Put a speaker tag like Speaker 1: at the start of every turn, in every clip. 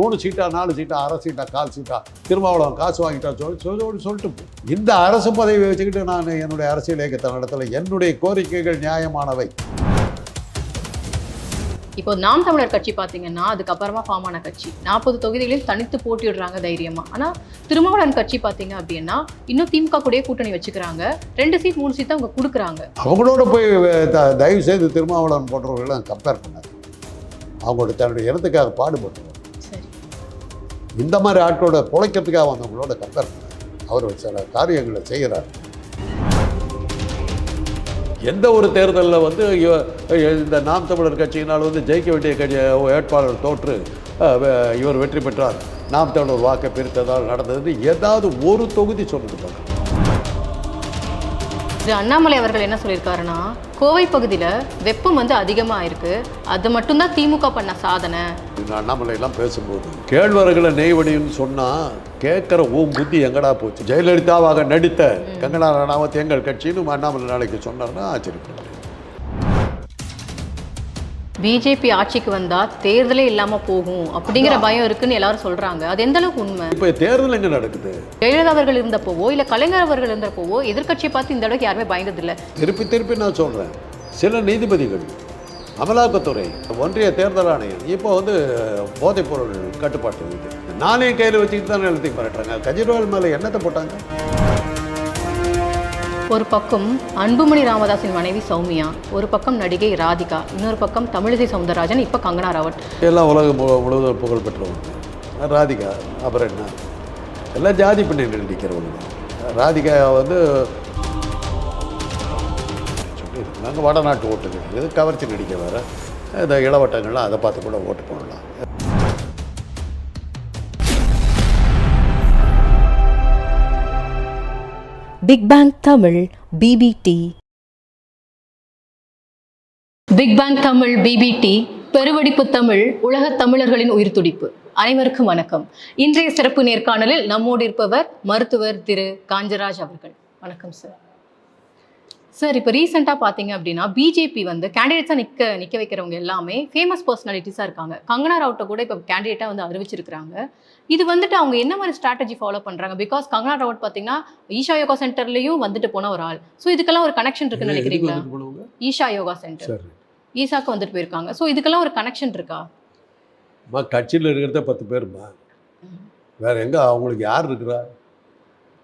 Speaker 1: மூணு சீட்டா நாலு சீட்டா அரை சீட்டா கால் சீட்டா திருமாவளவன் காசு வாங்கிட்டா சொல்லி சொல்லி சொல்லிட்டு. இந்த அரசு பதவியை வச்சுக்கிட்டு நான் என்னுடைய அரசியல் இயக்கத்தை நடத்தல. என்னுடைய கோரிக்கைகள் நியாயமானவை.
Speaker 2: இப்போ நாம் தமிழர் கட்சி பாத்தீங்கன்னா அதுக்கப்புறமா ஃபார்ம் ஆன கட்சி. நாற்பது தொகுதிகளில் தனித்து போட்டியிடுறாங்க தைரியமா. ஆனா திருமாவளவன் கட்சி பாத்தீங்க அப்படின்னா இன்னும் திமுக கூடயே கூட்டணி வச்சுக்கிறாங்க. ரெண்டு சீட் மூணு சீட் அவங்க கொடுக்குறாங்க.
Speaker 1: அவங்களோட போய் தயவு செய்து திருமாவளவன் போன்றவர்களெல்லாம் கம்பேர் பண்ணாது அவங்களோட தன்னுடைய இனத்துக்காக பாடுபட்டவர்
Speaker 2: சரி
Speaker 1: இந்த மாதிரி ஆட்களோட பிழைக்கிறதுக்காக வந்தவங்களோட கம்பேர் அவர் சில காரியங்களை செய்கிறார். எந்த ஒரு தேர்தலில் வந்து இந்த நாம் தமிழர் கட்சியினால் வந்து ஜெயிக்க வேண்டிய கட்சி வேட்பாளர் தோற்று இவர் வெற்றி பெற்றார். நாம் தமிழர் வாக்கை பிரித்ததால் நடந்தது. ஏதாவது ஒரு தொகுதி சொல்லிட்டு பாருங்க.
Speaker 2: திரு அண்ணாமலை அவர்கள் என்ன சொல்லியிருக்காருன்னா கோவை பகுதியில வெப்பம் வந்து அதிகமா இருக்கு. அது மட்டும்தான் திமுக பண்ண சாதனை.
Speaker 1: அண்ணாமலையெல்லாம் பேசும்போது கேழ்வரகுல நெய்வடின்னு சொன்னால் கேட்குற ஊம் புத்தி எங்கடா போச்சு? ஜெயலலிதாவாக நடித்த கங்கனா ரணாவத் எங்கள் கட்சின்னு அண்ணாமலை நாளைக்கு சொன்னார்னா ஆச்சரியப்படுது
Speaker 2: பிஜேபி ஆட்சிக்கு வந்தா தேர்தலே இல்லாம போகும் அப்படிங்கிற பயம் இருக்குன்னு எல்லாரும் சொல்றாங்க. அது எந்த அளவுக்கு உண்மை?
Speaker 1: இப்போ தேர்தல் எங்கே நடக்குது?
Speaker 2: ஜெயலலிதா அவர்கள் இருந்தப்போவோ இல்ல கலைஞர் அவர்கள் இருந்தப்போவோ எதிர்க்கட்சியை பார்த்து இந்த அளவுக்கு யாருமே பயந்ததில்ல.
Speaker 1: திருப்பி திருப்பி நான் சொல்கிறேன் சில நீதிபதிகள் அமலாக்கத்துறை ஒன்றிய தேர்தல் ஆணையம் இப்போ வந்து போதைப்பொருள் கட்டுப்பாட்டு நானே கையில் வச்சுக்கிட்டு தான் எழுதி மிரட்டுறாங்க. கெஜ்ரிவால் மேலே என்னத்தை போட்டாங்க?
Speaker 2: ஒரு பக்கம் அன்புமணி ராமதாஸின் மனைவி சௌமியா ஒரு பக்கம் நடிகை ராதிகா இன்னொரு பக்கம் தமிழிசை சவுந்தரராஜன் இப்போ கங்கனா ராவத்.
Speaker 1: எல்லாம் உலகம் முழுவதும் புகழ் பெற்றவங்க. ராதிகா அப்புறம் என்ன? எல்லாம் ஜாதி பின்னணி நடிக்கிறவங்க ராதிகா வந்து நாங்கள் வடநாட்டு ஓட்டுகள் இது கவர்ச்சி நடிக்க வேறு இந்த இளவட்டங்கள்லாம் அதை பார்த்து கூட ஓட்டு போடலாம்.
Speaker 3: Big bang Tamil BBT
Speaker 2: big bang Tamil BBT பெருவெடிப்பு Tamil உலகத் தமிழர்களின் உயிர் துடிப்பு அனைவருக்கும் வணக்கம். இன்றைய சிறப்பு நேர்காணலில் நம்மோடு இருப்பவர் மருத்துவர் திரு காஞ்சராஜ் அவர்கள். வணக்கம் சார் சார் இப்போ ரீசெண்டாக பார்த்தீங்க அப்படின்னா பிஜேபி வந்து கேண்டிடேட்ஸாக நிற்க நிற்க வைக்கிறவங்க எல்லாமே ஃபேமஸ் பர்சனாலிட்டிஸாக இருக்காங்க. கங்கனா ராவட்டை கூட இப்போ கேண்டிடேட்டாக வந்து அறிவிச்சிருக்கிறாங்க. இது வந்துட்டு அவங்க என்ன மாதிரி ஸ்ட்ராட்டஜி ஃபாலோ பண்ணுறாங்க பிகாஸ் கங்கனா ராவட் பார்த்தீங்கன்னா ஈஷா யோகா சென்டர்லேயும் வந்துட்டு போன ஒரு ஆள். ஸோ இதுக்கெல்லாம் ஒரு கனெக்ஷன் இருக்குன்னு நினைக்கிறீங்களா? ஈஷா யோகா சென்டர்
Speaker 1: சரி
Speaker 2: ஈசாக்கு வந்துட்டு போயிருக்காங்க. ஸோ இதுக்கெல்லாம் ஒரு கனெக்ஷன் இருக்கா?
Speaker 1: கட்சியில் இருக்கிறத பத்து பேருமா? வேற எங்கே? அவங்களுக்கு யார் இருக்கிறா?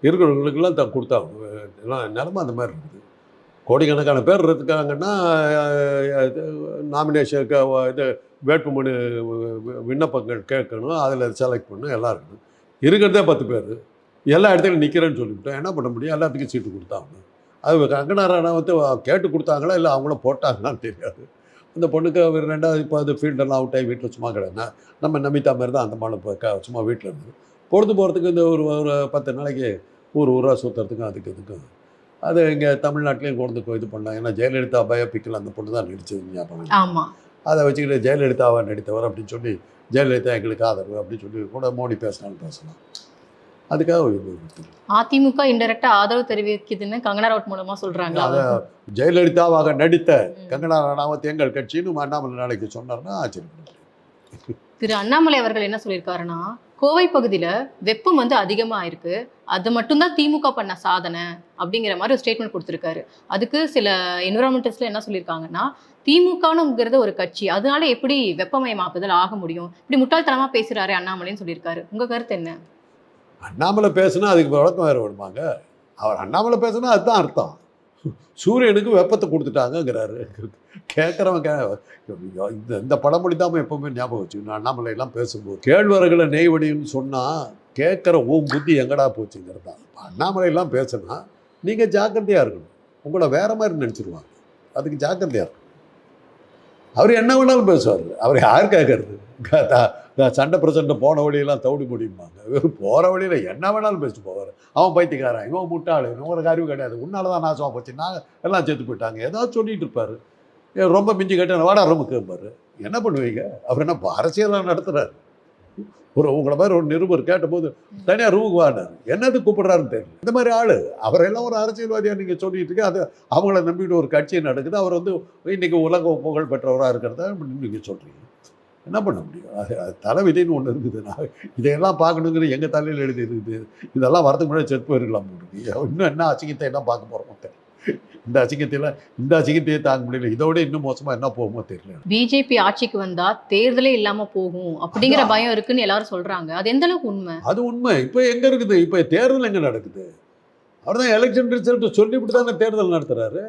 Speaker 1: இருக்கிறவங்களுக்கெல்லாம் த கொடுத்தாங்க எல்லாம் நிலமை அந்த மாதிரி இருக்குது. கோடிக்கணக்கான பேர் இருக்காங்கன்னா நாமினேஷன் இது வேட்புமனு விண்ணப்பங்கள் கேட்கணும் அதில் செலக்ட் பண்ணணும் எல்லாம் இருக்கணும். இருக்கிறதே பத்து பேர். எல்லா இடத்துலையும் நிற்கிறேன்னு சொல்லிவிட்டோம் என்ன பண்ண முடியும்? எல்லாத்துக்கும் சீட்டு கொடுத்தாங்க அது கங்கனாரான வந்து கேட்டு கொடுத்தாங்களா இல்லை அவங்களும் போட்டாங்களான்னு தெரியாது. அந்த பொண்ணுக்கு அவர் ரெண்டாவது இப்போ அது ஃபீல்டெல்லாம் அவுட் ஆகி வீட்டில் சும்மா கிடந்தா நம்ம நமிதா மாதிரி தான் அந்த மாலை க சும்மா வீட்டில் இருந்தது. பொழுது போகிறதுக்கு இந்த ஒரு ஒரு பத்து நாளைக்கு ஊர் ஊராக சுற்றுறதுக்கும் அதுக்கு இதுக்கும் அது இங்கே தமிழ்நாட்டிலையும் கொண்டு போய் இது பண்ணாங்க. ஏன்னா ஜெயலலிதா பயோபிக்கில் அந்த பொண்ணு தான் நடிச்சது ஞாபகம்
Speaker 2: ஆமா.
Speaker 1: அதை வச்சுக்கிட்டு ஜெயலலிதாவை நடித்தவர் அப்படின்னு சொல்லி ஜெயலலிதா எங்களுக்கு ஆதரவு அப்படின்னு சொல்லி கூட மோடி பேசினாலும் பேசலாம். அதுக்காக.
Speaker 2: அதிமுக இன்டெரக்டா ஆதரவு தெரிவிக்குதுன்னு கங்கனா ராவத் மூலமா சொல்றாங்க
Speaker 1: அதை ஜெயலலிதாவாக நடித்த கங்கனா ரணாவத் எங்கள் கட்சின்னு அண்ணாமலை நாளைக்கு சொன்னார்னா ஆச்சரியப்படுது
Speaker 2: திரு அண்ணாமலை அவர்கள் என்ன சொல்லியிருக்காருன்னா கோவை பகுதியில் வெப்பம் வந்து அதிகமாக இருக்கு. அது மட்டும்தான் திமுக பண்ண சாதனை அப்படிங்கிற மாதிரி ஒரு ஸ்டேட்மெண்ட் கொடுத்துருக்காரு. அதுக்கு சில என்விரான்மெண்டல்ஸ்ல என்ன சொல்லியிருக்காங்கன்னா திமுகனுங்கிறது ஒரு கட்சி. அதனால எப்படி வெப்பமயமாக்குதல் ஆக முடியும்? இப்படி முட்டாள்தனமாக பேசுகிறாரு அண்ணாமலைன்னு சொல்லியிருக்காரு. உங்கள் கருத்து என்ன?
Speaker 1: அண்ணாமலை பேசுனா அதுக்கு விளக்கம் வேறு விடுமாங்க அவர் அண்ணாமலை பேசுனா அதுதான் அர்த்தம். சூரியனுக்கு வெப்பத்தை கொடுத்துட்டாங்கங்கிறாரு. கேட்குறவன் கே இந்த இந்த பழமொழி தான் எப்பவுமே ஞாபகம் வச்சுக்கணும். அண்ணாமலை எல்லாம் பேசும்போது கேழ்வரகுல நெய்வடின்னு சொன்னால் கேட்குற ஓம் புத்தி எங்கடா போச்சுங்கிறது தான். அண்ணாமலை எல்லாம் பேசுனா நீங்கள் ஜாக்கிரதையாக இருக்கணும். உங்களை வேற மாதிரி நினச்சிருவாங்க. அதுக்கு ஜாக்கிரதையாக இருக்கணும். அவர் என்ன வேணாலும் பேசுவார். அவர் யார் கேட்கறது சண்டை பிரச்சனை போன வழியெல்லாம் தவிடு முடியுமாங்க இவர் போகிற வழியில் என்ன வேணாலும் பேசிட்டு போவார். அவன் பைத்தியக்காரன் இவன் முட்டாள் இவங்களுக்கு அறிவு கிடையாது. உன்னால தான் நாசமாக போச்சு நான் எல்லாம் செத்து போயிட்டாங்க. ஏதாவது சொல்லிட்டு இருப்பார். ரொம்ப மிஞ்சி கேட்டேன் வாடா ரொம்ப கேட்பார் என்ன பண்ணுவீங்க? அவர் என்ன அரசியலாம் நடத்துறாரு. ஒரு உங்களை மாதிரி ஒரு நிருபர் கேட்டபோது தனியாக ரூமுக்கு வாடினார் என்னது கூப்பிடுறாருன்னு தெரியல. இந்த மாதிரி ஆள். அவரெல்லாம் ஒரு அரசியல்வாதியாக நீங்கள் சொல்லிட்டு இருக்கு அது அவங்கள நம்பிட்டு ஒரு கட்சி நடக்குது. அவர் வந்து இன்னைக்கு உலக புகழ் பெற்றவராக இருக்கிறத நீங்கள் சொல்கிறீங்க என்ன பண்ண முடியும்? அது அது தலைவிதின்னு ஒன்று இருக்குது. நான் இதையெல்லாம் பார்க்கணுங்கிற எங்கள் தலையில் எழுதி இருக்குது இதெல்லாம் வரதுக்கு முன்னாடி செத்து போயிருக்கலாம் இன்னும் என்ன அசிங்கத்தை என்ன பார்க்க போகிறோம் தெரியல. இந்த அசிங்கத்தையெல்லாம் இந்த அசிங்கத்தையே தாங்க முடியல. இதோட இன்னும் மோசமாக என்ன போகுமோ தெரியல
Speaker 2: பிஜேபி ஆட்சிக்கு வந்தா தேர்தலே இல்லாம போகும் அப்படிங்கிற. பயம் இருக்குன்னு எல்லாரும் சொல்றாங்க. அது எந்த அளவுக்கு உண்மை?
Speaker 1: அது உண்மை. இப்போ எங்கே இருக்குது? இப்போ தேர்தல் எங்கே நடக்குது? அவர் தான் எலெக்ஷன் ரிசல்ட் சொல்லிவிட்டு தானே தேர்தல் நடத்துறாரு.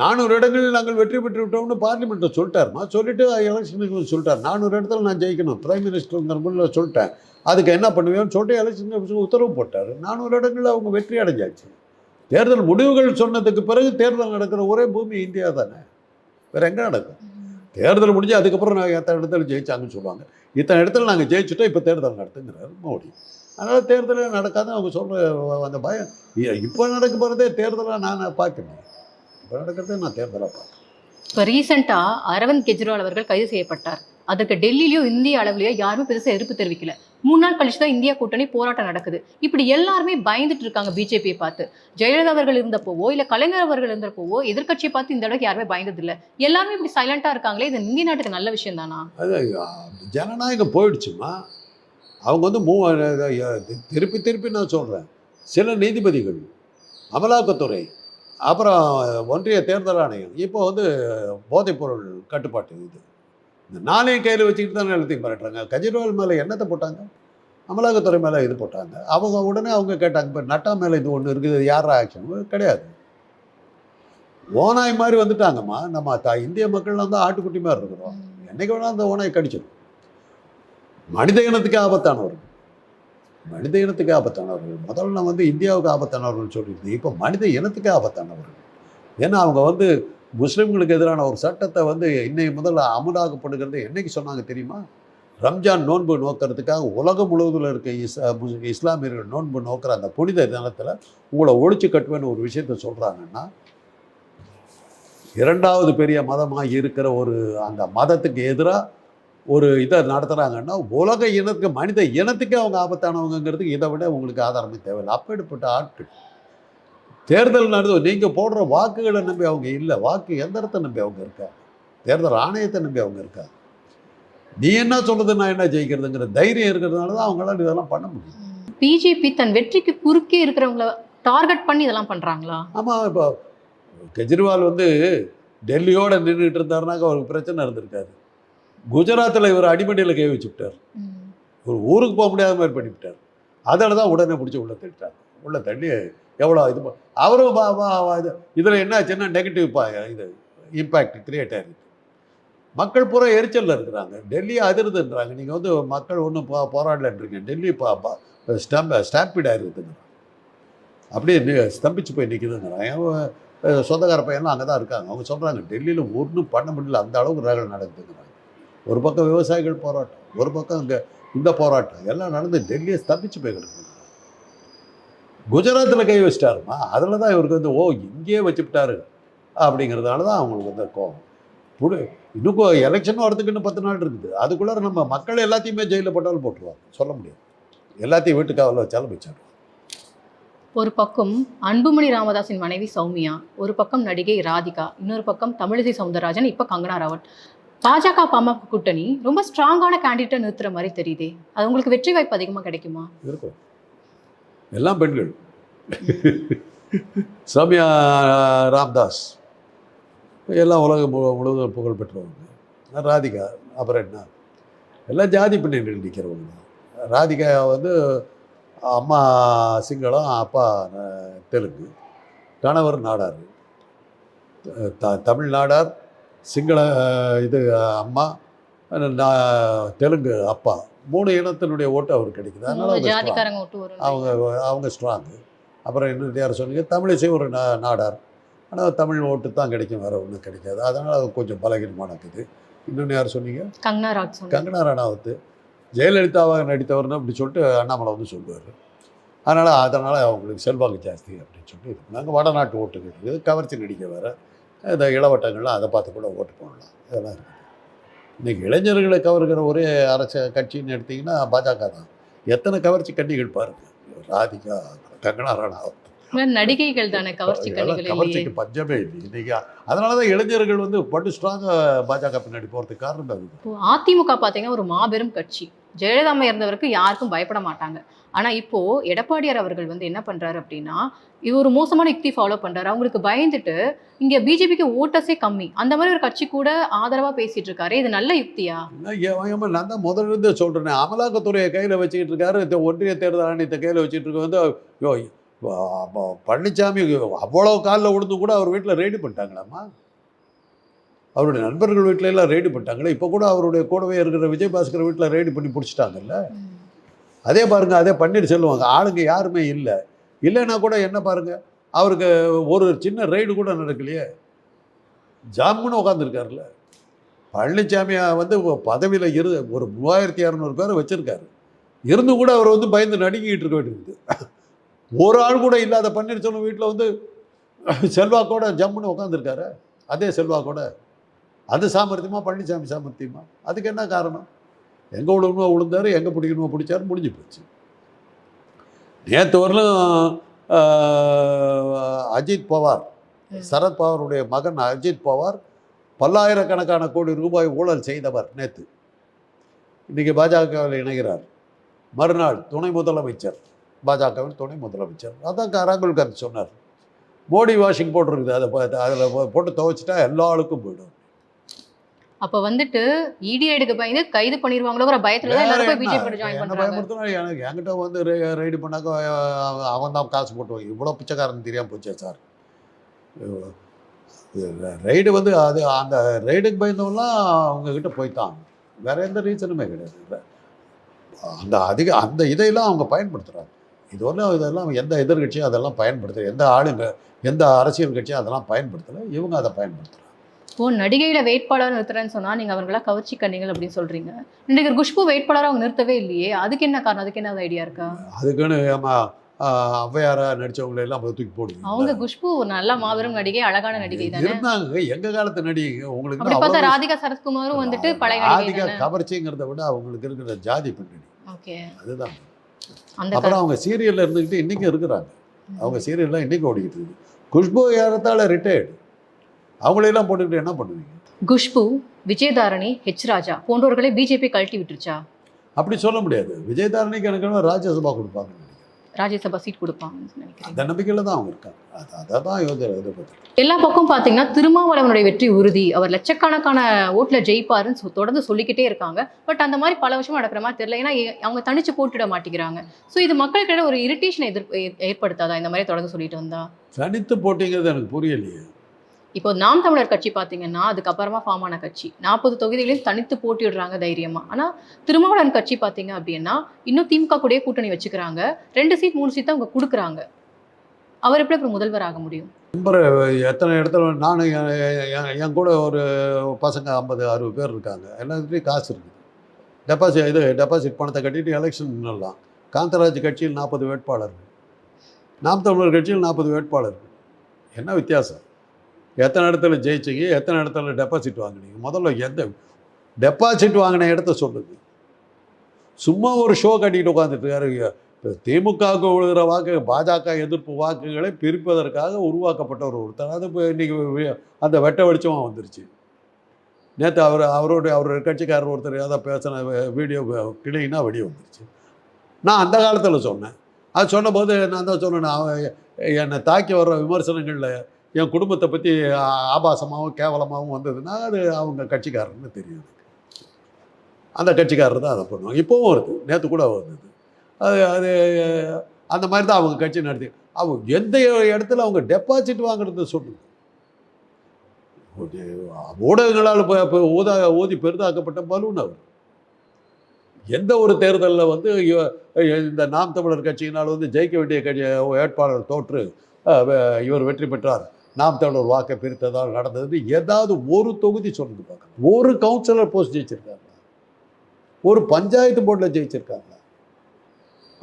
Speaker 1: நானூறு இடங்களில் நாங்கள் வெற்றி பெற்று விட்டோம்னு பார்லிமெண்ட்டில் சொல்லிட்டாருமா? சொல்லிட்டு எலெக்ஷனுக்கு சொல்லிட்டார். நானூறு இடத்துல நான் ஜெயிக்கணும். பிரைம் மினிஸ்டருங்கிற முறையில் சொல்லிட்டேன். அதுக்கு என்ன பண்ணுவேன்னு சொல்லிட்டு எலெக்ஷன் கமிஷன் உத்தரவு போட்டார். நானூறு இடங்களில் அவங்க வெற்றி அடைஞ்சாச்சு. தேர்தல் முடிவுகள் சொன்னதுக்கு பிறகு தேர்தல் நடக்கிற ஒரே பூமி இந்தியா தானே. வேறு எங்கே நடக்கும்? தேர்தல் முடிஞ்சு அதுக்கப்புறம் நாங்கள் எத்தனை இடத்துல ஜெயிச்சாங்கன்னு சொல்லுவாங்க. இத்தனை இடத்துல நாங்கள் ஜெயிச்சுட்டோம் இப்போ தேர்தல் நடத்துங்கிறார் மோடி. அதனால் தேர்தலே நடக்காது அவங்க சொல்கிற அந்த பயம். இப்போ நடக்க போகிறதே தேர்தலாக நான் பார்க்கணும் இப்போ நடக்கிறதே நான் தேர்தலாக பார்க்கணும்
Speaker 2: இப்போ ரீசெண்டாக அரவிந்த் கெஜ்ரிவால் அவர்கள் கைது செய்யப்பட்டார். அதுக்கு டெல்லியிலயோ இந்திய அளவுலயோ யாருமே பெருசாக எதிர்ப்பு தெரிவிக்கல. மூணு நாள் கழிச்சு தான் இந்தியா கூட்டணி போராட்டம் நடக்குது. இப்படி எல்லாருமே பயந்துட்டு இருக்காங்க பிஜேபியை பார்த்து. ஜெயலலிதா அவர்கள் இருந்தப்போவோ இல்லை கலைஞர் அவர்கள் இருந்தப்போவோ எதிர்க்கட்சியை பார்த்து இந்த அளவுக்கு யாருமே பயந்தது இல்லை. எல்லாருமே இப்படி சைலண்டாக இருக்காங்களே இது இந்திய நாட்டுக்கு நல்ல விஷயம் தானா?
Speaker 1: அது ஜனநாயகம் போயிடுச்சுமா? அவங்க வந்து மூ திருப்பி திருப்பி நான் சொல்கிறேன் சில நீதிபதிகள் அமலாக்கத்துறை அப்புறம் ஒன்றிய தேர்தல் ஆணையம் இப்போ வந்து போதைப்பொருள் கட்டுப்பாட்டு இது. இந்த நாளையும் கையில் வச்சுக்கிட்டு தான் எல்லாத்தையும் மிரட்டுறாங்க. கெஜ்ரிவால் மேலே என்னத்தை போட்டாங்க? அமலாக்கத்துறை மேலே இது போட்டாங்க? அவங்க உடனே அவங்க கேட்டாங்க இப்போ நட்டா மேலே இது ஒன்று இருக்குது யார் ஆக்ஷன் கிடையாது. ஓனாய் மாதிரி வந்துட்டாங்கம்மா. நம்ம த இந்திய மக்கள்லாம் தான் ஆட்டுக்குட்டி மாதிரி இருக்கிறோம். என்னைக்கு வேணால் அந்த ஓனாய் கடிச்சிடும் மனித இனத்துக்கு ஆபத்தானவர்கள் மனித இனத்துக்கு ஆபத்தானவர்கள் முதல்ல நான் வந்து இந்தியாவுக்கு ஆபத்தானவர்கள் சொல்லியிருந்தேன். இப்போ மனித இனத்துக்கு ஆபத்தானவர்கள் ஏன்னா அவங்க வந்து முஸ்லீம்களுக்கு எதிரான ஒரு சட்டத்தை வந்து இன்னைக்கு முதல்ல அமுலாக்கப்படுகிறது. என்னைக்கு சொன்னாங்க தெரியுமா? ரம்ஜான் நோன்பு நோக்கிறதுக்காக உலகம் முழுவதும் இருக்க இஸ் இஸ்லாமியர்கள் நோன்பு நோக்கிற அந்த புனித தினத்தில் உங்களை ஒழிச்சு கட்டுவேன்னு ஒரு விஷயத்த சொல்கிறாங்கன்னா இரண்டாவது பெரிய மதமாக இருக்கிற ஒரு அந்த மதத்துக்கு எதிராக ஒரு இதை நடத்துகிறாங்கன்னா உலக இனத்துக்கு மனித இனத்துக்கே அவங்க ஆபத்தானவங்கிறதுக்கு இதை விட உங்களுக்கு ஆதாரமே தேவையில்லை. அப்படிப்பட்ட ஆட்கள். தேர்தல் நடந்து நீங்கள் போடுற வாக்குகளை நம்பி அவங்க இல்லை. வாக்கு எந்திரத்தை நம்பி அவங்க இருக்கா? தேர்தல் ஆணையத்தை நம்பி அவங்க இருக்கா? நீ என்ன சொல்றது நான் என்ன ஜெயிக்கிறதுங்கிற தைரியம் இருக்கிறதுனால தான் அவங்களால இதெல்லாம் பண்ண முடியும்.
Speaker 2: பிஜேபி தன் வெற்றிக்கு குறுக்கே இருக்கிறவங்கள டார்கெட் பண்ணி இதெல்லாம் பண்றாங்களா?
Speaker 1: ஆமாம் இப்போ கெஜ்ரிவால் வந்து டெல்லியோட நின்றுட்டு இருந்தாருனாக்க அவருக்கு பிரச்சனை இருந்திருக்காது. குஜராத்தில் இவர் அடிமடியில் கை வச்சுவிட்டார் ஒரு ஊருக்கு போக முடியாத மாதிரி பண்ணிவிட்டார். அதில் தான் உடனே பிடிச்சி உள்ள தள்ளிட்டாங்க. உள்ள தள்ளி எவ்வளோ இது அவரும் பா- இது இதில் என்ன ஆச்சுன்னா நெகட்டிவ் பா இது இம்பேக்ட் கிரியேட் ஆகிருக்கு மக்கள் பூரா எரிச்சலில் இருக்கிறாங்க. டெல்லி அதிருதுன்றாங்க. நீங்கள் வந்து மக்கள் ஒன்றும் போ போராடலன்றீங்க. டெல்லி பா பா ஸ்டாம்ப் ஸ்டாம்பீட் ஆயிருக்குதுங்க அப்படியே ஸ்தம்பிச்சு போய் நிற்குதுங்கிறாங்க சொந்தக்கார பையன்லாம் அங்கே தான் இருக்காங்க. அவங்க சொல்கிறாங்க டெல்லியில் ஒன்றும் பண்ண முடியல. அந்த அளவுக்கு ரகல் நடக்குதுங்கிறாங்க ஒரு பக்கம் விவசாயிகள் போராட்டம் ஒரு பக்கம் இங்கே இந்த போராட்டம். எல்லாம் நடந்து டெல்லியை ஸ்தம்பிச்சு போய் கிடக்குது குஜராத்தில் கை வச்சிட்டாருமா? அதில் தான் இவருக்கு வந்து ஓ இங்கேயே வச்சுவிட்டாரு அப்படிங்கிறதுனால தான் அவங்களுக்கு வந்து கோவம் புடு இன்னும் எலெக்ஷன் வரதுக்கு இன்னும் பத்து நாள் இருக்குது. அதுக்குள்ளார நம்ம மக்கள் எல்லாத்தையுமே ஜெயிலில் போட்டாலும் போட்டுருவாங்க. சொல்ல முடியாது. எல்லாத்தையும் வீட்டுக்காவல வச்சாலும் வச்சாரு
Speaker 2: ஒரு பக்கம் அன்புமணி ராமதாஸின் மனைவி சௌமியா ஒரு பக்கம் நடிகை ராதிகா இன்னொரு பக்கம் தமிழிசை சவுந்தரராஜன் இப்ப கங்கனா ராவத். பாஜக பாமக கூட்டணி ரொம்ப ஸ்ட்ராங்கான கேண்டிடேட்டை நிறுத்துற மாதிரி தெரியுதே. அது உங்களுக்கு வெற்றி வாய்ப்பு அதிகமா கிடைக்குமா?
Speaker 1: இருக்கும். எல்லாம் பெண்கள். சாமியா ராம்தாஸ். எல்லாம் உலகம் முழுவதும் புகழ் பெற்றவங்க. ராதிகா அப்புறம் என்ன எல்லாம் ஜாதி பின்னணியில் நிற்கிறவங்க தான். ராதிகா வந்து அம்மா சிங்களம் அப்பா தெலுங்கு. கணவர் நாடார். த தமிழ் நாடார் சிங்கள இது அம்மா நா- தெலுங்கு அப்பா. மூணு இனத்தினுடைய ஓட்டு அவருக்கு கிடைக்குது. அதனால அவங்க அவங்க அவங்க ஸ்ட்ராங்கு அப்புறம் இன்னும் யார் சொன்னீங்க? தமிழிசை ஒரு நாடார். ஆனால் தமிழ் ஓட்டு தான் கிடைக்கும் வேறு ஒன்றும் கிடைக்காது. அதனால் அது கொஞ்சம் பலகீனமானக்குது இன்னொன்று யார் சொன்னீங்க?
Speaker 2: கங்கனா சொன்னாங்க
Speaker 1: கங்கனா ரணாவத்து ஜெயலலிதாவாக நடித்தவர்னு அப்படி சொல்லிட்டு அண்ணாமலை வந்து சொல்லுவார். அதனால் அதனால் அவங்களுக்கு செல்வாக்கு ஜாஸ்தி அப்படின்னு சொல்லி நாங்கள் வடநாட்டு ஓட்டுகள். இருக்குது கவர்ச்சி நடிக்க வேறு. இந்த இளவட்டங்கள்லாம் அதை பார்த்து கூட ஓட்டு போடலாம். இதெல்லாம் இருக்குது. இன்றைக்கி இளைஞர்களை கவர்கிற ஒரே அரச கட்சின்னு எடுத்திங்கன்னா பாஜக தான். எத்தனை கவர்ச்சி கண்ணிகள் பாருங்க. ராதிகா கங்கனா ரணாவத்.
Speaker 2: நடிகைகள் தானே கவர்ச்சி
Speaker 1: கவர்ச்சிக்கு பஞ்சமே இல்லை. இன்னைக்கு அதனால தான் இளைஞர்கள் வந்து பட்டு ஸ்ட்ராங்காக பாஜக பின்னாடி போகிறதுக்கு காரணம் அது.
Speaker 2: அதிமுக பார்த்தீங்கன்னா ஒரு மாபெரும் கட்சி. ஜெயலலிதா அம்மா இருந்தவருக்கு யாருக்கும் பயப்பட மாட்டாங்க. ஆனால் இப்போது எடப்பாடியார் அவர்கள் வந்து என்ன பண்ணுறாரு அப்படின்னா இது ஒரு மோசமான யுக்தி ஃபாலோ பண்ணுறாரு அவங்களுக்கு பயந்துட்டு இங்கே பிஜேபிக்கு ஓட்டஸே கம்மி. அந்த மாதிரி ஒரு கட்சி கூட ஆதரவாக பேசிகிட்டு இருக்காரு இது நல்ல யுக்தியா?
Speaker 1: நான் தான் முதல்ல இருந்தே சொல்கிறேன் அமலாக்கத்துறையை கையில் வச்சுக்கிட்டு இருக்காரு. இந்த ஒன்றிய தேர்தல் ஆணையத்தை கையில் வச்சுட்டு இருக்க வந்து ஐயோ, பழனிசாமி அவ்வளோ காலில் விழுந்து கூட அவர் வீட்டில் ரெடி பண்ணிட்டாங்களாம்மா? அவருடைய நண்பர்கள் வீட்டில எல்லாம் ரெய்டு பண்ணிட்டாங்களே இப்போ கூட அவருடைய கூடவே இருக்கிற விஜயபாஸ்கர் வீட்டில் ரெய்டு பண்ணி பிடிச்சிட்டாங்கல்ல? அதே பாருங்க அதே பண்ணிட்டு செல்லுவாங்க. ஆளுங்க யாருமே இல்லை. இல்லைன்னா கூட என்ன பாருங்க அவருக்கு ஒரு சின்ன ரைடு கூட நடக்கலையே. ஜாமுன்னு உட்காந்துருக்காருல்ல பழனிசாமி வந்து பதவியில் இரு ஒரு மூவாயிரத்தி இரநூறு பேரை வச்சிருக்காரு. இருந்து கூட அவர் வந்து பயந்து நடுங்கிட்டு இருக்க வேண்டியது. ஒரு ஆள் கூட இல்லாத பன்னீர்செல்வம் வீட்டில் வந்து செல்வாக்கோட ஜம்முன்னு உட்காந்துருக்காரு அதே செல்வாக்கோட அது சாமர்த்தியமா பழனிசாமி சாமர்த்தியமா? அதுக்கு என்ன காரணம்? எங்கே விழுணுமோ விழுந்தாரு எங்கே பிடிக்கணுமோ பிடிச்சாரு முடிஞ்சு போச்சு. நேற்று வரலும் அஜித் பவார். சரத் பவாருடைய மகன் அஜித் பவார் பல்லாயிரக்கணக்கான கோடி ரூபாய் ஊழல் செய்தவர் நேற்று இன்னைக்கு பாஜகவில் இணைகிறார். மறுநாள் துணை முதலமைச்சர் பாஜகவின் துணை முதலமைச்சர். அதான் ராகுல் காந்தி சொன்னார். மோடி வாஷிங் போட்டிருக்குது அதை அதில் போட்டு துவைச்சிட்டா எல்லா ஆளுக்கும் போயிடும்.
Speaker 2: அப்ப வந்துட்டு இடி எடுக்க பயந்து கைது பண்ணிருவாங்களோங்கிற பயத்துல தான் எல்லாரும் போய் பிஜேபி
Speaker 1: என்ன?
Speaker 2: ஜாயின் பண்றாங்க?
Speaker 1: எனக்கு என்கிட்ட வந்து ரைடு பண்ணாக்க அவன் தான் காசு போட்டு இவ்வளோ பிச்சைக்காரன் தெரியாம போச்சே சார். ரைடு வந்து அது அந்த ரைடுக்கு பயந்தவங்களாம் அவங்க கிட்ட போய்த்தான். வேற எந்த ரீசனுமே கிடையாது. அந்த அதிக அந்த இதையெல்லாம் அவங்க பயன்படுத்துகிறாங்க இது ஒன்றும் இதெல்லாம் எந்த எதிர்கட்சியும் அதெல்லாம் பயன்படுத்தல. எந்த ஆளுங்க எந்த அரசியல் கட்சியும் அதெல்லாம் பயன்படுத்தலை. இவங்க அதை பயன்படுத்துகிறாங்க
Speaker 2: இப்போ நடிகையில வேட்பாளர் நிறுத்துறேன்னு சொன்னா நீங்க அவங்களா கவர்ச்சி கண்ணிகள் அப்படின்னு சொல்றீங்க. நடிகர் குஷ்பு வேட்பாளர் அவங்க நிறுத்தவே இல்லையே. அதுக்கு என்ன காரணம்? அதுக்கு என்ன ஐடியா இருக்கா?
Speaker 1: அதுக்குன்னு ஏமா ஔவையாரா நடிச்சவங்களை எல்லாம் தூக்கி போடுவீங்க
Speaker 2: அவங்க குஷ்பு ஒரு நல்ல மாபெரும் நடிகை அழகான நடிகை தானே?
Speaker 1: இருந்தாங்க. எங்க காலத்து நடிகை? உங்களுக்கு
Speaker 2: பார்த்தா ராதிகா சரத்குமாரும் வந்துட்டு பழைய
Speaker 1: ராதிகா கவர்ச்சிங்கிறத விட அவங்களுக்கு இருக்கிற ஜாதி பின்னணி.
Speaker 2: ஓகே.
Speaker 1: அதுதான். அப்புறம் அவங்க சீரியல்ல இருந்துக்கிட்டு இன்னைக்கு இருக்கிறாங்க. அவங்க சீரியல்லாம் இன்னைக்கு ஓடிக்கிட்டு இருக்கு. குஷ்பு ஏறத்தாழ ரிட்டையர்டு அவங்களையெல்லாம் போட்டுக்கிட்டு என்ன பண்ணுவீங்க?
Speaker 2: குஷ்பு விஜயதாரணி ஹெச் ராஜா போன்றவர்களை பிஜேபி கழட்டி விட்டுருச்சா?
Speaker 1: அப்படி சொல்ல முடியாது. விஜயதாரணிக்கு எனக்கு ராஜ்யசபா கொடுப்பாங்க.
Speaker 2: ராஜ்யசபா சீட் நினைக்கிறேன்.
Speaker 1: அந்த நம்பிக்கையில தான் அவங்க இருக்காங்க. அது தான் யோசனை
Speaker 2: எல்லா பக்கம் பார்த்தீங்கன்னா திருமாவளவனுடைய வெற்றி உறுதி. அவர் லட்சக்கணக்கான ஓட்டுல ஜெயிப்பாருன்னு தொடர்ந்து சொல்லிக்கிட்டே இருக்காங்க. பட் அந்த மாதிரி பல வருஷமா நடக்கிற மாதிரி தெரியல. ஏன்னா அவங்க தனிச்சு போட்டுட மாட்டேங்கிறாங்க. ஸோ இது மக்களுக்கிடையே ஒரு இரிட்டேஷன் எதிர் ஏற்படுத்தாதா? இந்த மாதிரி தொடர்ந்து சொல்லிட்டு வந்தா?
Speaker 1: தனித்து போட்டிங்கிறது எனக்கு புரியலையே.
Speaker 2: இப்போ நாம் தமிழர் கட்சி பார்த்தீங்கன்னா அதுக்கப்புறமா ஃபார்ம் ஆன கட்சி. நாற்பது தொகுதிகளையும் தனித்து போட்டிடுறாங்க தைரியமா. ஆனால் திருமாவளவன் கட்சி பார்த்தீங்க அப்படின்னா இன்னும் திமுக கூட கூட்டணி வச்சுக்கிறாங்க. ரெண்டு சீட் மூணு சீட் தான் அவங்க கொடுக்குறாங்க. அவர் எப்படி அப்புறம் முதல்வர் ஆக முடியும்?
Speaker 1: எத்தனை இடத்துல நானும் என் கூட ஒரு பசங்க ஐம்பது அறுபது பேர் இருக்காங்க. எல்லாத்துலேயும் காசு இருக்குது. டெபாசிட் இது டெபாசிட் பணத்தை கட்டிட்டு எலெக்ஷன் நின்னலாம். காந்தராஜ் கட்சியில் நாற்பது வேட்பாளர் நாம் தமிழர் கட்சியில் நாற்பது வேட்பாளர் என்ன வித்தியாசம்? எத்தனை இடத்துல ஜெயிச்சிங்க எத்தனை இடத்துல டெபாசிட் வாங்குனீங்க? முதல்ல எந்த டெபாசிட் வாங்கின இடத்த சொல்லுங்க. சும்மா ஒரு ஷோ கட்டிக்கிட்டு உட்காந்துட்டு இருக்காரு. திமுகவுக்கு விழுகிற வாக்கு பாஜக எதிர்ப்பு வாக்குகளை பிரிப்பதற்காக உருவாக்கப்பட்ட ஒரு ஒருத்தர். அது இப்போ இன்றைக்கி அந்த வெட்ட வெளிச்சமாக வந்துருச்சு. நேற்று அவர் அவருடைய அவருடைய கட்சிக்காரர் ஒருத்தர் ஏதாவது பேசின வீடியோ கிளீனா வெளியே வந்துருச்சு. நான் அந்த காலத்தில் சொன்னேன். அது சொன்னபோது நான் தான் சொன்னேன் அவன் என்னை தாக்கி வர்ற விமர்சனங்களில் என் குடும்பத்தை பற்றி ஆபாசமாகவும் கேவலமாகவும் வந்ததுன்னா அது அவங்க கட்சிக்காரர்னு தெரியும் அந்த கட்சிக்காரர் தான் அதை பண்ணுவாங்க. இப்போவும் வருது. நேற்று கூட வந்தது. அது அது அந்த மாதிரி தான் அவங்க கட்சி நடத்தி. அவங்க எந்த இடத்துல அவங்க டெபாசிட் வாங்குறது சொல்லுங்க ஊடகங்களால் இப்போ ஊதா ஊதி பெரிதாக்கப்பட்ட பலூன் அவர். எந்த ஒரு தேர்தலில் வந்து இந்த நாம் தமிழர் கட்சியினால் வந்து ஜெயிக்க வேண்டிய கட்சி வேட்பாளர் தோற்று இவர் வெற்றி பெற்றார். நாம் தமிழர் வாக்கை பிரித்ததால் நடந்தது. ஏதாவது ஒரு தொகுதி சொல்லுங்க பார்க்கலாம் ஒரு கவுன்சிலர் போஸ்ட் ஜெயிச்சிருக்காங்க. ஒரு பஞ்சாயத்து போர்டில் ஜெயிச்சிருக்காங்க.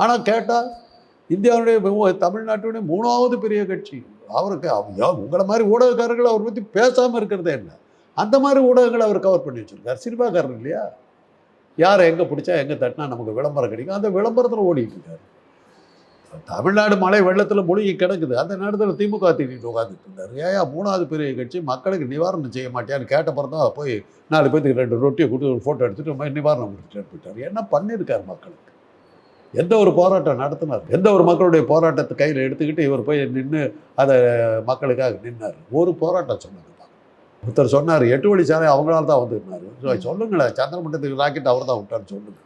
Speaker 1: ஆனால் கேட்டால் இந்தியாவுடைய தமிழ்நாட்டுடைய மூணாவது பெரிய கட்சி. அவருக்கு உங்களை மாதிரி ஊடகக்காரர்கள் அவரை பற்றி பேசாமல் இருக்கிறதே என்ன? அந்த மாதிரி ஊடகங்களை அவர் கவர் பண்ணி வச்சுருக்கார். சினிமாக்காரர் இல்லையா? யாரை எங்கே பிடிச்சா எங்கே தட்டினா நமக்கு விளம்பரம் கிடைக்கும். அந்த விளம்பரத்தில் ஓடிட்டு இருக்காரு. தமிழ்நாடு மழை வெள்ளத்தில் மூழ்கி கிடக்குது. அந்த நேரத்தில் திமுக திட்டிட்டு உட்காந்துட்டு இருந்தார் ஏயா மூணாவது பெரிய கட்சி மக்களுக்கு நிவாரணம் செய்ய மாட்டியான்னு கேட்டப்பறம் தான் போய் நாலு பேத்துக்கு ரெண்டு ரொட்டியை கொடுத்து ஒரு ஃபோட்டோ எடுத்துட்டு ரொம்ப நிவாரணம் கொடுத்துட்டு போயிட்டார். என்ன பண்ணியிருக்கார் மக்களுக்கு? எந்த ஒரு போராட்டம் நடத்தினார்? எந்த ஒரு மக்களுடைய போராட்டத்தை கையில் எடுத்துக்கிட்டு இவர் போய் நின்று அதை மக்களுக்காக நின்னார்? ஒரு போராட்டம் சொன்னது தான். ஒருத்தர் சொன்னார் எட்டு வழி சாலை அவங்களால தான் வந்துருந்தார். சொல்லுங்களேன் சந்திரமண்டலத்துக்கு ராக்கெட் அவர் தான் விட்டார்னு சொல்லுங்க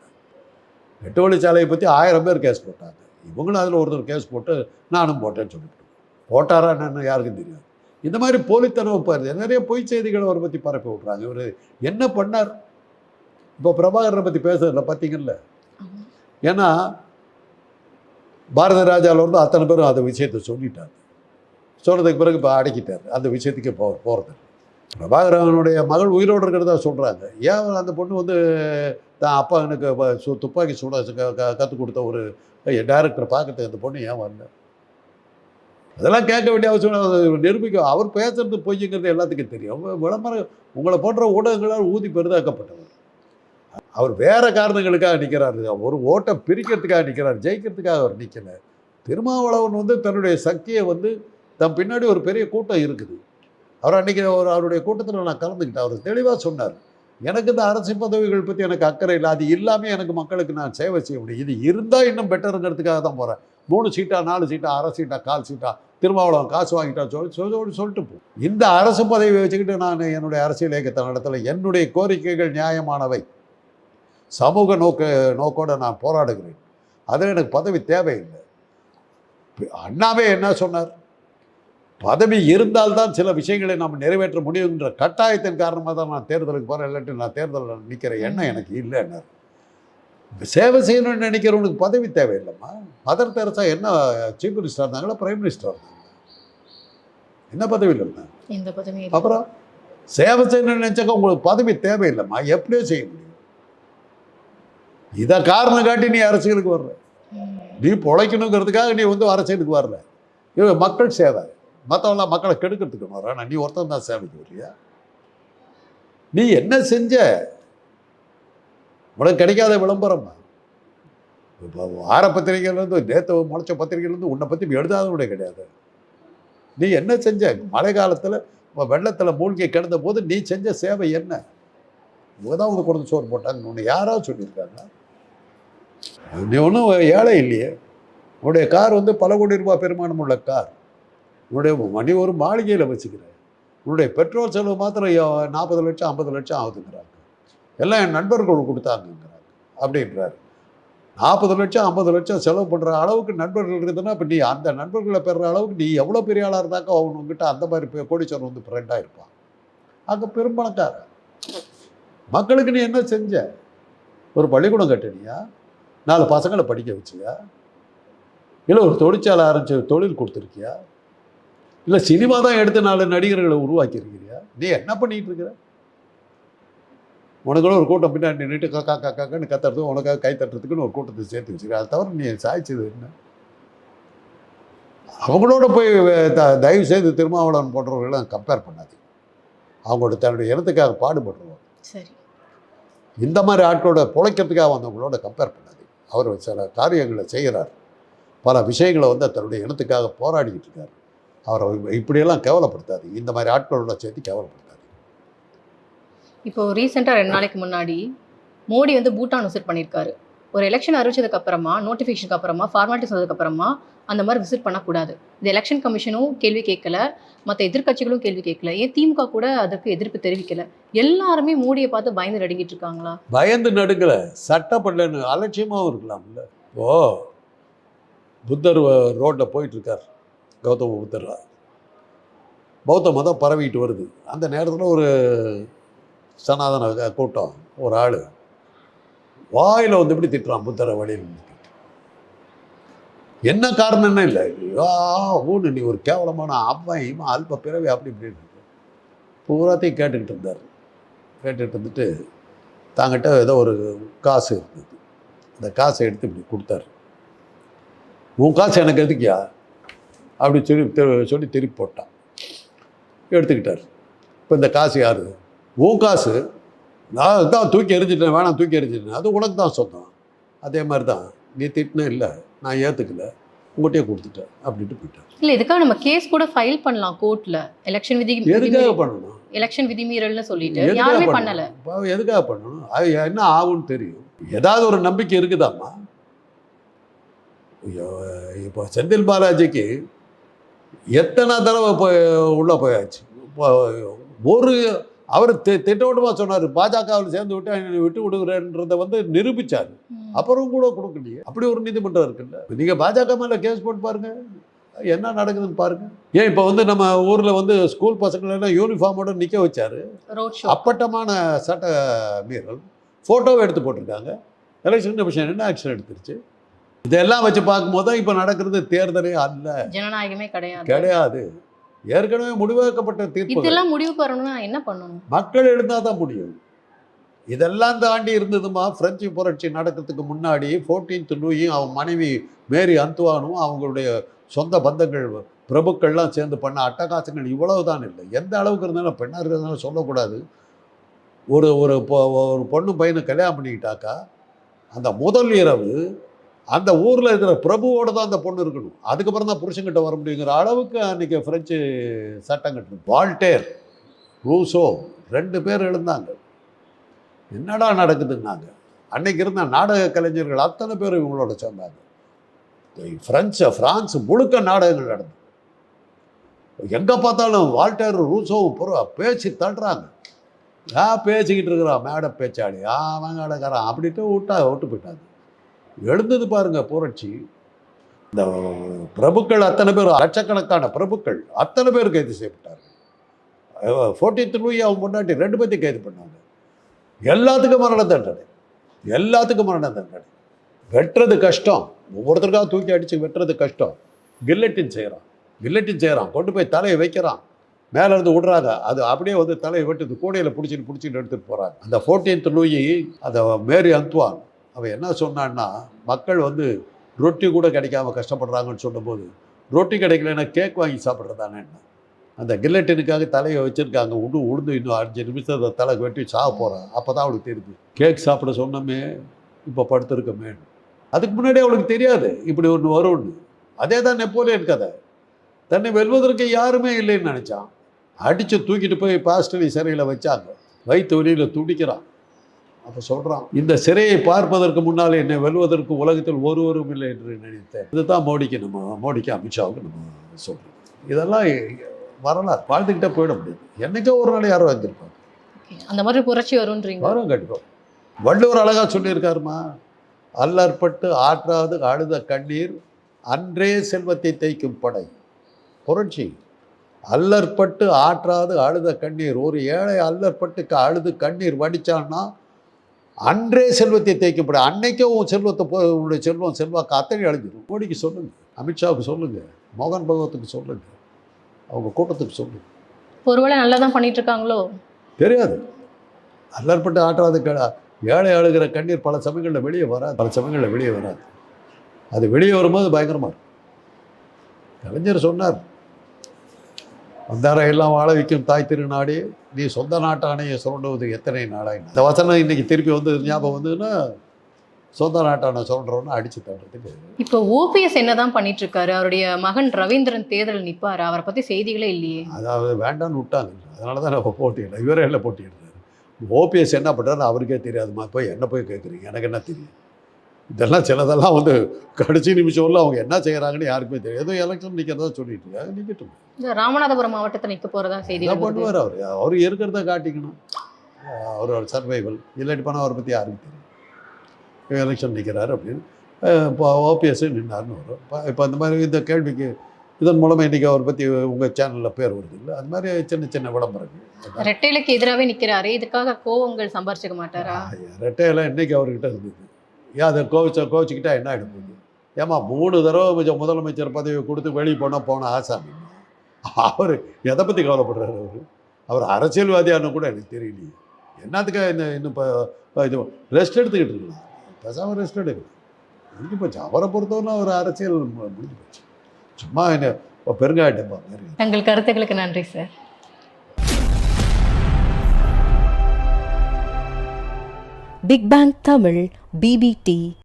Speaker 1: எட்டு வழி சாலையை பற்றி ஆயிரம் பேர் கேஸ் போட்டாங்க. இவங்களும் அதில் ஒருத்தர் கேஸ் போட்டு நானும் போட்டேன்னு சொல்லிவிட்டு போட்டாரா என்னன்னு யாருக்கும் தெரியாது. இந்த மாதிரி போலித்தனம் பாருது நிறைய பொய் செய்திகளை அவரை பற்றி பரப்பி விட்றாங்க இவர் என்ன பண்ணார்? இப்போ பிரபாகரனை பற்றி பேசுறதுல பார்த்தீங்கல்ல ஏன்னா பாரத ராஜாவிலிருந்து அத்தனை பேரும் அந்த விஷயத்தை சொல்லிட்டாரு சொன்னதுக்கு பிறகு இப்போ அடக்கிட்டார். அந்த விஷயத்துக்கே போ போகிறது பிரபாகரனுடைய மகள் உயிரோடு இருக்கிறதா சொல்கிறாங்க ஏன் அந்த பொண்ணு வந்து தான் அப்பா எனக்கு சு- துப்பாக்கி சுட கற்றுக் கொடுத்த ஒரு டைரக்டரை பார்க்கறது அந்த பொண்ணு ஏன் வரல? அதெல்லாம் கேட்க வேண்டிய அவசியம் நிரூபிக்க அவர் பேசுறது பொய்யுங்கிறது எல்லாத்துக்கும் தெரியும். விளம்பரம் உங்களை போன்ற ஊடகங்களால் ஊதி பெரிதாக்கப்பட்டவர். அவர் வேற காரணங்களுக்காக நிற்கிறாரு ஒரு ஓட்டை பிரிக்கிறதுக்காக நிற்கிறார் ஜெயிக்கிறதுக்காக அவர் நிற்கலை திருமாவளவன் வந்து தன்னுடைய சக்தியை வந்து தன் பின்னாடி ஒரு பெரிய கூட்டம் இருக்குது. அவர் அன்றைக்கி ஒரு அவருடைய கூட்டத்தில் நான் கலந்துக்கிட்டேன். அவர் தெளிவாக சொன்னார். எனக்கு இந்த அரசு பதவிகள் பற்றி எனக்கு அக்கறை இல்லை. அது இல்லாமல் எனக்கு மக்களுக்கு நான் சேவை செய்ய முடியும். இது இருந்தால் இன்னும் பெட்டருங்கிறதுக்காக தான் போகிறேன் மூணு சீட்டா நாலு சீட்டா அரை சீட்டா கால் சீட்டா திருமாவளவன் காசு வாங்கிட்டா சொல்லி சொல்லி சொல்லிட்டு போ. இந்த அரசு பதவியை வச்சுக்கிட்டு நான் என்னுடைய அரசியல் இயக்கத்தை நடத்தலை. என்னுடைய கோரிக்கைகள் நியாயமானவை. சமூக நோக்க நோக்கோடு நான் போராடுகிறேன். அதில் எனக்கு பதவி தேவையில்லை. அண்ணாவே என்ன சொன்னார்? பதவி இருந்தால்தான் சில விஷயங்களை நாம் நிறைவேற்ற முடியுங்கிற கட்டாயத்தின் காரணமாக தான் நான் தேர்தலுக்கு போகிறேன் இல்லாட்டி நான் தேர்தலில் நிற்கிற எண்ணம் எனக்கு இல்லைன்னார் சேவை செய்யணும்னு நினைக்கிறவனுக்கு பதவி தேவையில்லைம்மா. மதர் தெரசா என்ன சீஃப் மினிஸ்டர் இருந்தாங்களா? பிரைம் மினிஸ்டர் இருந்தாங்க என்ன பதவி இல்லைன்னா
Speaker 2: இந்த பதவி
Speaker 1: அப்புறம் சேவை செய்யணும்னு நினச்சாக்க உங்களுக்கு பதவி தேவையில்லைம்மா. எப்படியோ செய்ய முடியும். இதை காரணம் காட்டி நீ அரசியலுக்கு வர்ற. நீ பொழைக்கணுங்கிறதுக்காக நீ வந்து அரசியலுக்கு வரல இது மக்கள் சேவை. மற்றவங்களாம் மக்களை கெடுக்கிறதுக்கு வர நீ ஒருத்தன் தான் சேவைக்கு வரியா நீ என்ன செஞ்ச? உனக்கு கிடைக்காத விளம்பரம் இப்போ வார பத்திரிகையிலேருந்து நேற்று முளைச்ச பத்திரிகையிலேருந்து உன்னை பற்றி எழுதாதவனே கிடையாது. நீ என்ன செஞ்ச? மழை காலத்தில் வெள்ளத்தில் மூழ்கி கிடந்த போது நீ செஞ்ச சேவை என்ன? இவங்க தான் உனக்கு கொடுத்து சோறு போட்டாங்க உன்னை யாராவது சொல்லியிருக்காங்க. நீ ஒன்றும் ஏழை இல்லையே. உன்னுடைய கார் வந்து பல கோடி ரூபாய் பெருமானம் உள்ள கார். உன்னுடைய மணி ஒரு மாளிகையில் வச்சுக்கிற உன்னுடைய பெட்ரோல் செலவு மாத்திரம் நாற்பது லட்சம் ஐம்பது லட்சம் ஆகுதுங்கிறாங்க. எல்லாம் என் நண்பர்கள் கொடுத்தாங்கங்கிறாங்க. அப்படின்றாரு. நாற்பது லட்சம் ஐம்பது லட்சம் செலவு பண்ணுற அளவுக்கு நண்பர்கள் இருக்குதுன்னா இப்போ நீ அந்த நண்பர்களை பெறுற அளவுக்கு நீ எவ்வளோ பெரிய ஆளாக இருந்தாக்கா அவனுங்கிட்ட அந்த மாதிரி பெ- வந்து ஃப்ரெண்டாக இருப்பான். அங்கே பெரும்பணக்காரன். மக்களுக்கு நீ என்ன செஞ்ச? ஒரு பள்ளிக்கூடம் கட்டினியா? நாலு பசங்களை படிக்க வச்சியா? இல்லை ஒரு தொழிற்சாலை ஆரம்பிச்சு தொழில் கொடுத்துருக்கியா? இல்லை சினிமா தான் எடுத்து நாலு நடிகர்களை உருவாக்கி இருக்கிறியா நீ என்ன பண்ணிட்டு இருக்கிற உனக்குள்ள ஒரு கூட்டம் பின்னாடி நின்றுட்டு காக்கா காக்கான்னு கத்துறது உனக்காக கை தட்டுறதுக்குன்னு ஒரு கூட்டத்தை சேர்த்து வச்சிருக்க அதை தவிர நீ சாய்ச்சது என்ன? அவங்களோட போய் த- தயவு செய்து திருமாவளவன் போன்றவர்களெல்லாம் கம்பேர் பண்ணாது அவங்களோட தன்னுடைய இனத்துக்காக பாடுபடுறவங்க.
Speaker 2: சரி.
Speaker 1: இந்த மாதிரி ஆட்களோட பிழைக்கிறதுக்காக வந்தவங்களோட கம்பேர் பண்ணாது அவர் சில காரியங்களை செய்கிறார். பல விஷயங்களை வந்து தன்னுடைய இனத்துக்காக போராடிக்கிட்டு இருக்கார். அவரை இப்படியெல்லாம் கேவலப்படுத்தாது இந்த மாதிரி ஆட்களோட சேர்த்து கேவலப்படுத்தாது
Speaker 2: இப்போ ரீசெண்டாக ரெண்டு நாளைக்கு முன்னாடி மோடி வந்து பூட்டான் விசிட் பண்ணியிருக்காரு. ஒரு எலெக்ஷன் அறிவிச்சதுக்கு அப்புறமா நோட்டிஃபிகேஷனுக்கு அப்புறமா ஃபார்மாலிட்டி சொன்னதுக்கு அப்புறமா அந்த மாதிரி விசிட் பண்ணக்கூடாது. இந்த எலெக்ஷன் கமிஷனும் கேள்வி கேட்கல. மற்ற எதிர்க்கட்சிகளும் கேள்வி கேட்கல. ஏன் திமுக கூட அதற்கு எதிர்ப்பு தெரிவிக்கல? எல்லாருமே மோடியை பார்த்து பயந்து நடுங்கிட்டு இருக்காங்களா?
Speaker 1: பயந்து நடுங்கலை. சட்டப்படலன்னு அலட்சியமாகவும் இருக்கலாம்ல ஓ புத்தர் ரோட்டில் போயிட்டுருக்கார் கௌதம புத்தரா. பௌத்த மதம் பரவிட்டு வருது. அந்த நேரத்தில் ஒரு சனாதன கூட்டம் ஒரு ஆள் வாயில் வந்து இப்படி திட்டுறான் புத்தரை வழியில் நிறுத்தி. என்ன காரணம்னு இல்லை. ஆ ஊனு நீ ஒரு கேவலமான அவன் இவன் அல்ப பிறவி அப்படி இப்படின்னு பூராத்தையும் கேட்டுக்கிட்டு இருந்தார். கேட்டுக்கிட்டு இருந்துட்டு தாங்கிட்ட ஏதோ ஒரு காசு இருந்தது. அந்த காசை எடுத்து இப்படி கொடுத்தாரு. உன் காசு எனக்கு எதுக்கியா அப்படி சொல்லி சொல்லி திருப்பி போட்டான். எடுத்துக்கிட்டார். இப்போ இந்த காசு யாரு? உன் காசு. நான் தான் தூக்கி எறிஞ்சிட்டேன் வேணாம் தூக்கி எறிஞ்சிட்டேன். அது உனக்கு தான் சொந்தம். அதே மாதிரி தான் நீ திட்டின இல்லை நான் ஏற்றுக்கல உங்கள்கிட்டயே கொடுத்துட்டேன் அப்படின்ட்டு போயிட்டார்.
Speaker 2: இல்ல இதுக்காக நம்ம கேஸ் கூட ஃபைல் பண்ணலாம் கோர்ட்ல எலெக்ஷன் விதி
Speaker 1: எதுக்காக பண்ணணும்?
Speaker 2: எலெக்ஷன் விதிமீறல்னு சொல்லிட்டு. யாருமே? பண்ணல.
Speaker 1: எதுக்காக பண்ணணும்? அது என்ன ஆகும்னு தெரியும். ஏதாவது ஒரு நம்பிக்கை இருக்குதாம்மா? ஐயோ, இப்போ செந்தில் பாலாஜிக்கு எத்தனை தடவை போய் உள்ளே போயாச்சு. ஒரு அவர் திட்டவட்டமாக சொன்னார் பாஜகவில் சேர்ந்து விட்டு விட்டு விடுகிறேன்றதை வந்து நிரூபிச்சார். அப்புறம் கூட கொடுக்கலையே. அப்படி ஒரு நீதிமன்றம் இருக்குல்ல. நீங்கள் பாஜக மேலே கேஸ் போட்டு பாருங்க. என்ன நடக்குதுன்னு பாருங்க. ஏன் இப்போ வந்து நம்ம ஊரில் வந்து ஸ்கூல் பசங்களெல்லாம் யூனிஃபார்மோட நிற்க வச்சாரு? அப்பட்டமான சட்ட மீறல். ஃபோட்டோவை எடுத்து போட்டிருக்காங்க. எலெக்ஷன் கமிஷன் என்ன ஆக்ஷன் எடுத்துருச்சு? இதெல்லாம் வச்சு பார்க்கும்போது தான் இப்போ நடக்கிறது தேர்தலே அல்ல.
Speaker 2: ஜனநாயகமே கிடையாது.
Speaker 1: கிடையாது. ஏற்கனவே முடிவாக்கப்பட்ட தீர்ப்பு
Speaker 2: இதெல்லாம் முடிவு பெறணும்னா என்ன பண்ணணும்?
Speaker 1: மக்கள் எழுந்தால் தான் முடியும். இதெல்லாம் தாண்டி இருந்ததுமா பிரெஞ்சு புரட்சி நடக்கிறதுக்கு முன்னாடி ஃபோர்டீன்த் லூயும் அவன் மனைவி மேரி அந்துவானும் அவங்களுடைய சொந்த பந்தங்கள் பிரபுக்கள்லாம் சேர்ந்து பண்ண அட்டகாசங்கள் இவ்வளவு தான் இல்லை. எந்த அளவுக்கு இருந்தாலும் பெண்ணாக இருக்கிறதுனால சொல்லக்கூடாது. ஒரு ஒரு பொண்ணு பையனை கல்யாணம் பண்ணிக்கிட்டாக்கா அந்த முதல் இரவு அந்த ஊரில் இருக்கிற பிரபுவோட தான் அந்த பொண்ணு இருக்கணும். அதுக்கப்புறம் தான் புருஷன்கிட்ட வர முடியுங்கிற அளவுக்கு அன்றைக்கி ஃப்ரெஞ்சு சட்டம் கட்டணும். வால்டேர் ரூசோ ரெண்டு பேர் எழுந்தாங்க. என்னடா நடக்குதுன்னாங்க. அன்னைக்கு இருந்த நாடக கலைஞர்கள் அத்தனை பேர் இவங்களோட சேர்ந்தாங்க. ஃப்ரெஞ்சு ஃப்ரான்ஸ் முழுக்க நாடகங்கள் நடந்தது. எங்கே பார்த்தாலும் வால்டேர் ரூசோவும் புற பேச்சு தள்ளுறாங்க. ஆ பேசிக்கிட்டு இருக்கிறான் மேடை பேச்சாளி. ஆ அவன் அடக்கிறான் அப்படின்ட்டு விட்டா விட்டு போயிட்டாங்க. எழுந்தது பாருங்க புரட்சி. இந்த பிரபுக்கள் அத்தனை பேர் லட்சக்கணக்கான பிரபுக்கள் அத்தனை பேர் கைது செய்யப்பட்டார்கள். ஃபோர்டீன்த் லூயி அவங்க முன்னாடி ரெண்டு பேர்த்தையும் கைது பண்ணாங்க. எல்லாத்துக்கும் மரண தண்டனை. எல்லாத்துக்கும் மரண தண்டனை. வெட்டுறது கஷ்டம். ஒவ்வொருத்தருக்காக தூக்கி அடித்து வெட்டுறது கஷ்டம். கில்லட்டின் செய்கிறான் கில்லட்டின் செய்கிறான் கொண்டு போய் தலையை வைக்கிறான். மேலேருந்து விடுறாங்க. அது அப்படியே வந்து தலையை வெட்டுது. கூடையில் பிடிச்சிட்டு பிடிச்சிட்டு எடுத்துகிட்டு போகிறாங்க அந்த ஃபோர்டீன்த் லூயி அந்த மேரி அந்துவான் அவன் என்ன சொன்னான்னா மக்கள் வந்து ரொட்டி கூட கிடைக்காம கஷ்டப்படுறாங்கன்னு சொல்லும்போது ரொட்டி கிடைக்கலன்னா கேக் வாங்கி சாப்பிட்றதானே என்ன? அந்த கில்லட்டினுக்காக தலையை வச்சுருக்காங்க. உண்டு உளுந்து இன்னும் அஞ்சு நிமிஷத்தை தலை வெட்டி சாக போகிறான் அப்போ தான் அவளுக்கு தெரியுது கேக் சாப்பிட சொன்னோமே இப்போ படுத்திருக்கமே. அதுக்கு முன்னாடி அவளுக்கு தெரியாது இப்படி ஒன்று வரும்னு. அதே தான் நெப்போலியன் கதை. தன்னை வெல்வதற்கு யாருமே இல்லைன்னு நினச்சான். அடித்து தூக்கிட்டு போய் பாஸ்டலி சிறையில் வச்சாங்க. வயிற்று வழியில் துடிக்கிறான். அப்போ சொல்கிறான் இந்த சிறையை பார்ப்பதற்கு முன்னால் என்னை வெல்வதற்கு உலகத்தில் ஒருவரும் இல்லை என்று நினைத்தேன். இதுதான் மோடிக்கு நம்ம மோடிக்கு அமித்ஷாவுக்கு நம்ம சொல்கிறோம் இதெல்லாம் வரலாறு. வாழ்ந்துக்கிட்டே போயிட முடியாது. என்னைக்கோ ஒரு நாள் யாரோ வந்திருப்பாங்க.
Speaker 2: அந்த மாதிரி புரட்சி வரும்ன்றீங்க
Speaker 1: வரும் கண்டிப்பாக வள்ளுவர் அழகாக சொல்லியிருக்காருமா? அல்லற்பட்டு ஆற்றாது அழுத கண்ணீர் அன்றே செல்வத்தை தேய்க்கும் படை. புரட்சி. அல்லற்பட்டு ஆற்றாது அழுத கண்ணீர். ஒரு ஏழை அல்லற்பட்டு அழுது கண்ணீர் வடிச்சான்னா அன்றே செல்வத்தை தேய்க்கும் படை அன்னைக்கே உன் செல்வத்தை உன்னுடைய செல்வம் செல்வாக்கு அத்தனை அழிஞ்சிடும் மோடிக்கு சொல்லுங்க. அமித்ஷாவுக்கு சொல்லுங்க. மோகன் பகவத்துக்கு சொல்லுங்க. அவங்க கூட்டத்துக்கு சொல்லுங்க.
Speaker 2: ஒருவேளை நல்லா தான் பண்ணிட்டு இருக்காங்களோ
Speaker 1: தெரியாது. அல்லற்பட்டு ஆற்றாது க ஏழை அழுகிற கண்ணீர் பல சமயங்களில் வெளியே வராது. பல சமயங்களில் வெளியே வராது. அது வெளியே வரும்போது பயங்கரமாக இருக்கும். கலைஞர் சொன்னார் வந்தாரை எல்லாம் வாழ வைக்கும் தாய் திருநாடு நீ சொந்த நாட்டானையை சுரண்டுவது எத்தனை நாளாய்? இந்த வசனம் இன்னைக்கு திருப்பி வந்து ஞாபகம் வந்ததுன்னா சொந்த நாட்டானை சுரண்டுறோன்னு அடிச்சு தள்ளுறதுக்கு.
Speaker 2: இப்போ ஓபிஎஸ் என்னதான் பண்ணிட்டு இருக்காரு அவருடைய மகன் ரவீந்திரன் தேர்தல் நிப்பாரு? அவரை பத்தி செய்திகளே இல்லையே.
Speaker 1: அதாவது வேண்டாம்னு விட்டாங்க. அதனால தான் நம்ம போட்டியிடல இவரே இல்லை போட்டியிடுறாரு ஓபிஎஸ் என்ன பண்ணுறாரு அவருக்கே தெரியாதுமா போய் என்ன போய் கேட்குறீங்க எனக்கு என்ன தெரியும்? இதெல்லாம் சிலதெல்லாம் வந்து கடைசி நிமிஷம்ல அவங்க என்ன செய்கிறாங்கன்னு யாருக்குமே தெரியும் ஏதோ எலெக்ஷன் நிற்கிறதா சொல்லிட்டு இருக்காங்க நிற்கட்டும்
Speaker 2: இந்த ராமநாதபுரம் மாவட்டத்தில் நிக்க போறதா
Speaker 1: என்ன
Speaker 2: செய்திகள் வருது.
Speaker 1: பண்ணுவார் அவர்? அவர் இருக்கிறத காட்டிக்கணும். அவரோட சர்வைவல் இல்லாட்டி போனால் அவரை பற்றி யாருக்கும் தெரியும்? எலெக்ஷன் நிற்கிறாரு அப்படின்னு. இப்போ ஓபிஎஸ் நின்னார்னு வரும். இப்போ இப்போ அந்த மாதிரி இந்த கேள்விக்கு இதன் மூலமாக இன்றைக்கி அவரை பற்றி உங்கள் சேனலில் பேர் வருது இல்லை? அது மாதிரி சின்ன சின்ன விளம்பரங்கள்.
Speaker 2: ரெட்டையிலுக்கு எதிராகவே நிக்கிறாரு. இதுக்காக கோவங்கள் சம்பாரிச்சுக்க மாட்டாரா?
Speaker 1: ரெட்டையெல்லாம் இன்னைக்கு அவர்கிட்ட இருந்தது. ஏன் அதை கோவிச்ச கோவிச்சுக்கிட்டா என்ன ஆகிட போகுது ஏமா மூணு தடவை மிச்ச- முதலமைச்சர் பதவி கொடுத்து வெளியே போனால் போன ஆசாமி. அவர் எதை பற்றி கவலைப்படுறாரு அவர்? அவர் அரசியல்வாதியானு கூட எனக்கு தெரியலையே. என்னத்துக்காக இந்த இன்னும் இப்போ இது ரெஸ்ட் எடுத்துக்கிட்டு இருக்கலாம் பேசாமல் ரெஸ்ட் எடுக்கலாம் முடிஞ்சு போச்சு. அவரை பொறுத்தவரை அவர் அரசியல் முடிஞ்சு போச்சு. சும்மா என்ன மாதிரி
Speaker 2: தங்கள் கருத்துக்களுக்கு நன்றி sir
Speaker 3: big bang Tamil BBT